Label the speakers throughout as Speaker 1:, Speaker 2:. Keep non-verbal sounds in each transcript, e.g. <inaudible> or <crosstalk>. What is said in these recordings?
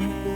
Speaker 1: Thank you.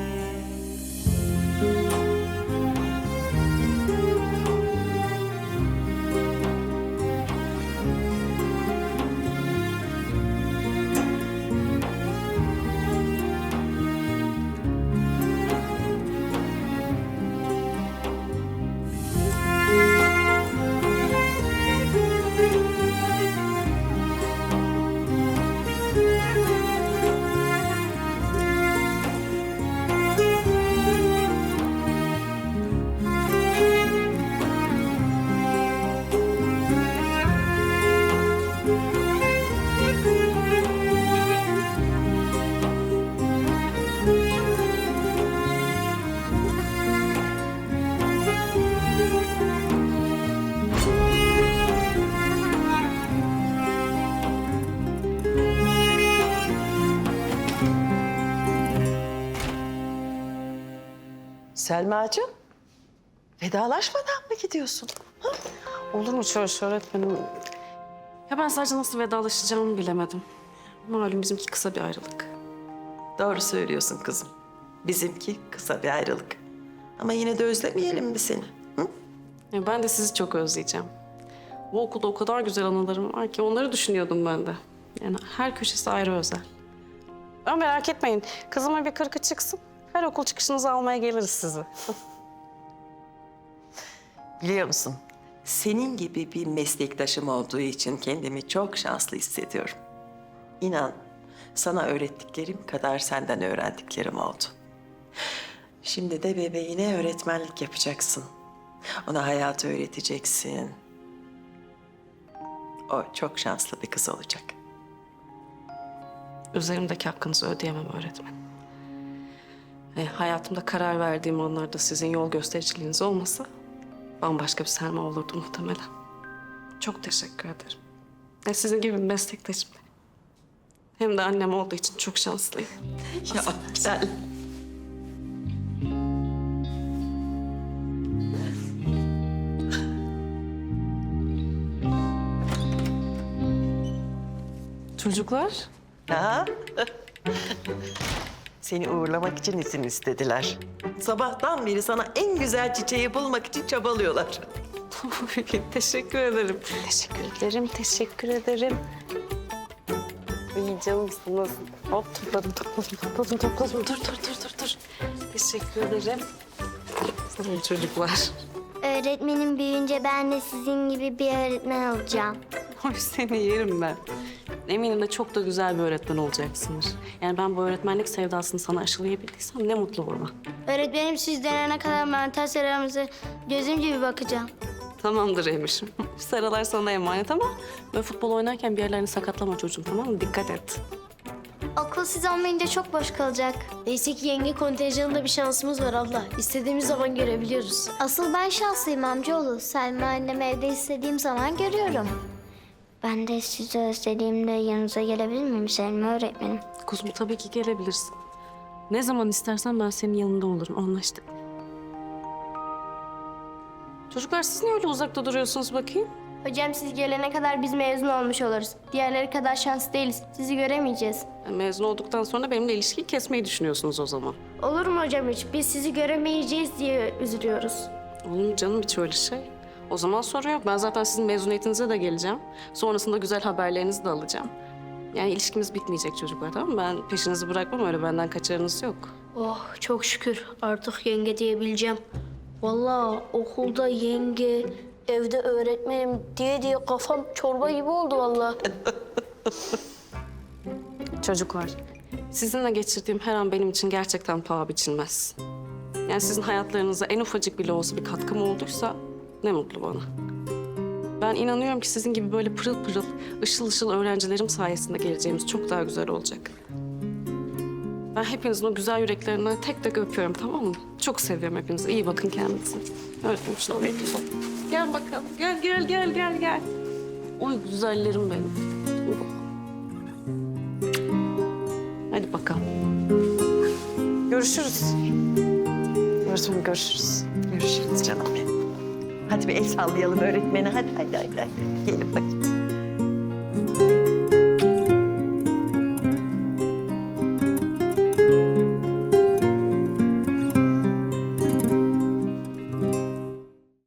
Speaker 1: Selma'cığım, vedalaşmadan mı gidiyorsun? Ha?
Speaker 2: Olur mu şey öğretmenim? Ya ben sadece nasıl vedalaşacağımı bilemedim. Malum bizimki kısa bir ayrılık.
Speaker 1: Doğru söylüyorsun kızım. Bizimki kısa bir ayrılık. Ama yine de özlemeyelim mi seni? Hı?
Speaker 2: Ya ben de sizi çok özleyeceğim. Bu okulda o kadar güzel anılarım var ki onları düşünüyordum ben de. Yani her köşesi ayrı özel. Ama merak etmeyin. Kızıma bir kırkı çıksın. Her okul çıkışınızı almaya geliriz sizi.
Speaker 1: Biliyor musun? Senin gibi bir meslektaşım olduğu için kendimi çok şanslı hissediyorum. İnan, sana öğrettiklerim kadar senden öğrendiklerim oldu. Şimdi de bebeğine öğretmenlik yapacaksın. Ona hayatı öğreteceksin. O çok şanslı bir kız olacak.
Speaker 2: Üzerimdeki hakkınızı ödeyemem öğretmen. E, hayatımda karar verdiğim anlarda sizin yol göstericiliğiniz olmasa... ...bambaşka bir Selma olurdu muhtemelen. Çok teşekkür ederim. E, sizin gibi bir meslektaşım. Hem de annem olduğu için çok şanslıyım.
Speaker 1: Ya gel.
Speaker 2: Çocuklar,
Speaker 1: Ha? Seni uğurlamak için izin istediler. Sabahtan beri sana en güzel çiçeği bulmak için çabalıyorlar.
Speaker 2: teşekkür ederim. Teşekkür ederim, teşekkür ederim. İyi canımsınız. Hop topladım, topladım, topladım, topladım. Dur, dur, dur, dur, dur. Teşekkür ederim. Sağ olun çocuklar.
Speaker 3: Öğretmenim büyüyünce ben de sizin gibi bir öğretmen olacağım.
Speaker 2: Oy seni yerim ben. Eminim de çok da güzel bir öğretmen olacaksındır. Yani ben bu öğretmenlik sevdasını sana aşılayabildiysem ne mutlu bana.
Speaker 3: Öğretmenim siz denene kadar mental seramıza gözüm gibi bakacağım.
Speaker 2: Tamamdır Emir'im. <laughs> Sarılar sana emanet ama böyle futbol oynarken bir yerlerini sakatlama çocuğum tamam mı? Dikkat et.
Speaker 3: Okul siz olmayınca çok boş kalacak.
Speaker 4: Neyse ki yenge kontenjanında bir şansımız var abla. İstediğimiz zaman görebiliyoruz.
Speaker 3: Asıl ben şanslıyım amcaoğlu. Selma annemi evde istediğim zaman görüyorum. Ben de sizi özlediğimde yanınıza gelebilir miyim Selma öğretmenim?
Speaker 2: Kuzum tabii ki gelebilirsin. Ne zaman istersen ben senin yanında olurum. Anlaştık. Çocuklar siz niye öyle uzakta duruyorsunuz bakayım?
Speaker 4: Hocam siz gelene kadar biz mezun olmuş oluruz. Diğerleri kadar şanslı değiliz. Sizi göremeyeceğiz.
Speaker 2: Mezun olduktan sonra benimle ilişkiyi kesmeyi düşünüyorsunuz o zaman.
Speaker 4: Olur mu hocam hiç? Biz sizi göremeyeceğiz diye üzülüyoruz.
Speaker 2: Olur mu canım hiç öyle şey? O zaman sorun yok. Ben zaten sizin mezuniyetinize de geleceğim. Sonrasında güzel haberlerinizi de alacağım. Yani ilişkimiz bitmeyecek çocuklar tamam mı? Ben peşinizi bırakmam öyle benden kaçarınız yok.
Speaker 4: Oh çok şükür artık yenge diyebileceğim. Vallahi okulda yenge, evde öğretmenim diye diye kafam çorba gibi oldu vallahi. <laughs>
Speaker 2: Çocuklar, sizinle geçirdiğim her an benim için gerçekten paha biçilmez. Yani sizin hayatlarınıza en ufacık bile olsa bir katkım olduysa ne mutlu bana. Ben inanıyorum ki sizin gibi böyle pırıl pırıl, ışıl ışıl öğrencilerim sayesinde geleceğimiz çok daha güzel olacak. Ben hepinizin o güzel yüreklerinden tek tek öpüyorum tamam mı? Çok seviyorum hepinizi. İyi bakın kendinize. Öpeyim şunu. Gel bakalım. Gel gel gel gel gel. Oy güzellerim benim. Hadi bakalım. Görüşürüz. Öğretmenim görüşürüz.
Speaker 1: Görüşürüz canım benim. Hadi bir el sallayalım öğretmene. Hadi hadi hadi. hadi. Gelin bakayım.